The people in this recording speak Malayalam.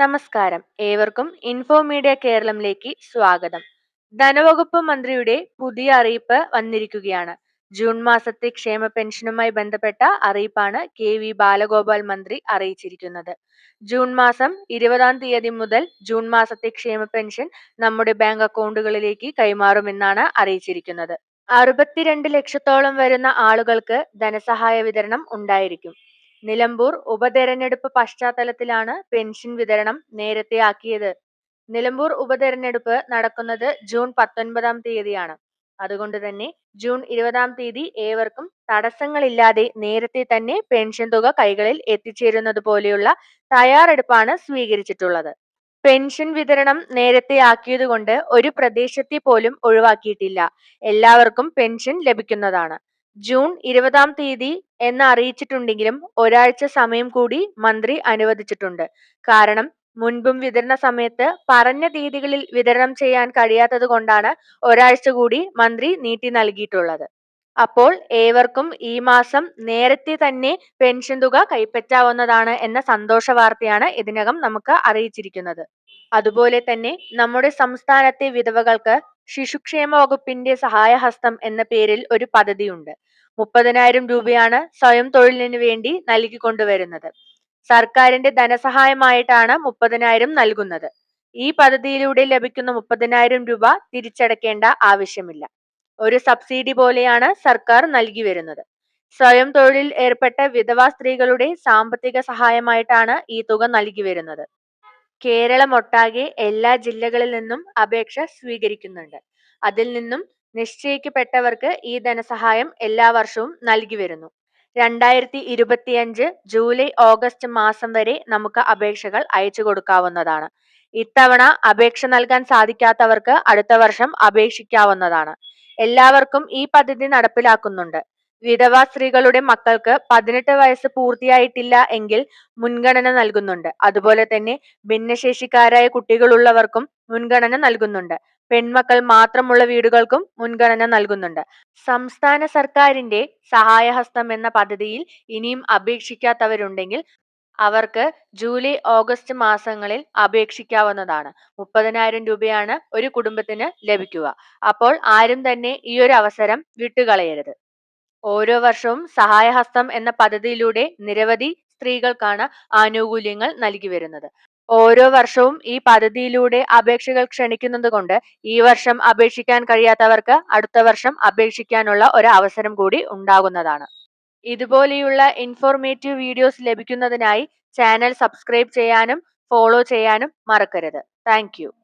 നമസ്കാരം. ഏവർക്കും ഇൻഫോമീഡിയ കേരളത്തിലേക്ക് സ്വാഗതം. ധനവകുപ്പ് മന്ത്രിയുടെ പുതിയ അറിയിപ്പ് വന്നിരിക്കുകയാണ്. ജൂൺ മാസത്തെ ക്ഷേമ പെൻഷനുമായി ബന്ധപ്പെട്ട അറിയിപ്പാണ് കെ വി ബാലഗോപാൽ മന്ത്രി അറിയിച്ചിരിക്കുന്നത്. ജൂൺ മാസം ഇരുപതാം തീയതി മുതൽ ജൂൺ മാസത്തെ ക്ഷേമ പെൻഷൻ നമ്മുടെ ബാങ്ക് അക്കൗണ്ടുകളിലേക്ക് കൈമാറുമെന്നാണ് അറിയിച്ചിരിക്കുന്നത്. അറുപത്തിരണ്ട് ലക്ഷത്തോളം വരുന്ന ആളുകൾക്ക് ധനസഹായ വിതരണം ഉണ്ടായിരിക്കും. നിലമ്പൂർ ഉപതെരഞ്ഞെടുപ്പ് പശ്ചാത്തലത്തിലാണ് പെൻഷൻ വിതരണം നേരത്തെ ആക്കിയത്. നിലമ്പൂർ ഉപതെരഞ്ഞെടുപ്പ് നടക്കുന്നത് ജൂൺ പത്തൊൻപതാം തീയതിയാണ്. അതുകൊണ്ട് തന്നെ ജൂൺ ഇരുപതാം തീയതി ഏവർക്കും തടസ്സങ്ങളില്ലാതെ നേരത്തെ തന്നെ പെൻഷൻ തുക കൈകളിൽ എത്തിച്ചേരുന്നത് പോലെയുള്ള തയ്യാറെടുപ്പാണ് സ്വീകരിച്ചിട്ടുള്ളത്. പെൻഷൻ വിതരണം നേരത്തെ ആക്കിയതുകൊണ്ട് ഒരു പ്രദേശത്തെ പോലും ഒഴിവാക്കിയിട്ടില്ല. എല്ലാവർക്കും പെൻഷൻ ലഭിക്കുന്നതാണ്. ജൂൺ ഇരുപതാം തീയതി എന്ന് അറിയിച്ചിട്ടുണ്ടെങ്കിലും ഒരാഴ്ച സമയം കൂടി മന്ത്രി അനുവദിച്ചിട്ടുണ്ട്. കാരണം മുൻപും വിതരണ സമയത്ത് പറഞ്ഞ തീയതികളിൽ വിതരണം ചെയ്യാൻ കഴിയാത്തത് കൊണ്ടാണ് ഒരാഴ്ച കൂടി മന്ത്രി നീട്ടി നൽകിയിട്ടുള്ളത്. അപ്പോൾ ഏവർക്കും ഈ മാസം നേരത്തെ തന്നെ പെൻഷൻ തുക കൈപ്പറ്റാവുന്നതാണ് എന്ന സന്തോഷ വാർത്തയാണ് ഇതിനകം നമുക്ക് അറിയിച്ചിരിക്കുന്നത്. അതുപോലെ തന്നെ നമ്മുടെ സംസ്ഥാനത്തെ വിധവകൾക്ക് ശിശുക്ഷേമ വകുപ്പിന്റെ സഹായഹസ്തം എന്ന പേരിൽ ഒരു പദ്ധതിയുണ്ട്. മുപ്പതിനായിരം രൂപയാണ് സ്വയം തൊഴിലിന് വേണ്ടി നൽകിക്കൊണ്ടുവരുന്നത് സർക്കാരിന്റെ ധനസഹായമായിട്ടാണ് മുപ്പതിനായിരം നൽകുന്നത്. ഈ പദ്ധതിയിലൂടെ ലഭിക്കുന്ന മുപ്പതിനായിരം രൂപ തിരിച്ചടക്കേണ്ട ആവശ്യമില്ല. ഒരു സബ്സിഡി പോലെയാണ് സർക്കാർ നൽകി വരുന്നത്. സ്വയം തൊഴിലിൽ ഏർപ്പെട്ട വിധവാ സ്ത്രീകളുടെ സാമ്പത്തിക സഹായമായിട്ടാണ് ഈ തുക നൽകി വരുന്നത്. കേരളമൊട്ടാകെ എല്ലാ ജില്ലകളിൽ നിന്നും അപേക്ഷ സ്വീകരിക്കുന്നുണ്ട്. അതിൽ നിന്നും നിശ്ചയിക്കപ്പെട്ടവർക്ക് ഈ ധനസഹായം എല്ലാ വർഷവും നൽകി വരുന്നു. രണ്ടായിരത്തി ഇരുപത്തിയഞ്ച് ജൂലൈ ഓഗസ്റ്റ് മാസം വരെ നമുക്ക് അപേക്ഷകൾ അയച്ചു കൊടുക്കാവുന്നതാണ്. ഇത്തവണ അപേക്ഷ നൽകാൻ സാധിക്കാത്തവർക്ക് അടുത്ത വർഷം അപേക്ഷിക്കാവുന്നതാണ്. എല്ലാവർക്കും ഈ പദ്ധതി നടപ്പിലാക്കുന്നുണ്ട്. വിധവാ സ്ത്രീകളുടെ മക്കൾക്ക് പതിനെട്ട് വയസ്സ് പൂർത്തിയായിട്ടില്ല എങ്കിൽ മുൻഗണന നൽകുന്നുണ്ട്. അതുപോലെ തന്നെ ഭിന്നശേഷിക്കാരായ കുട്ടികളുള്ളവർക്കും മുൻഗണന നൽകുന്നുണ്ട്. പെൺമക്കൾ മാത്രമുള്ള വീടുകൾക്കും മുൻഗണന നൽകുന്നുണ്ട്. സംസ്ഥാന സർക്കാരിന്റെ സഹായഹസ്തം എന്ന പദ്ധതിയിൽ ഇനിയും അപേക്ഷിക്കാത്തവരുണ്ടെങ്കിൽ അവർക്ക് ജൂലൈ ഓഗസ്റ്റ് മാസങ്ങളിൽ അപേക്ഷിക്കാവുന്നതാണ്. മുപ്പതിനായിരം രൂപയാണ് ഒരു കുടുംബത്തിന് ലഭിക്കുക. അപ്പോൾ ആരും തന്നെ ഈ ഒരു അവസരം വിട്ടുകളയരുത്. ഓരോ വർഷവും സഹായഹസ്തം എന്ന പദ്ധതിയിലൂടെ നിരവധി സ്ത്രീകൾക്കാണ് ആനുകൂല്യങ്ങൾ നൽകി വരുന്നത്. ഓരോ വർഷവും ഈ പദ്ധതിയിലൂടെ അപേക്ഷകൾ ക്ഷണിക്കുന്നത് കൊണ്ട് ഈ വർഷം അപേക്ഷിക്കാൻ കഴിയാത്തവർക്ക് അടുത്ത വർഷം അപേക്ഷിക്കാനുള്ള ഒരു അവസരം കൂടി ഉണ്ടാകുന്നതാണ്. ഇതുപോലെയുള്ള ഇൻഫോർമേറ്റീവ് വീഡിയോസ് ലഭിക്കുന്നതിനായി ചാനൽ സബ്സ്ക്രൈബ് ചെയ്യാനും ഫോളോ ചെയ്യാനും മറക്കരുത്. താങ്ക്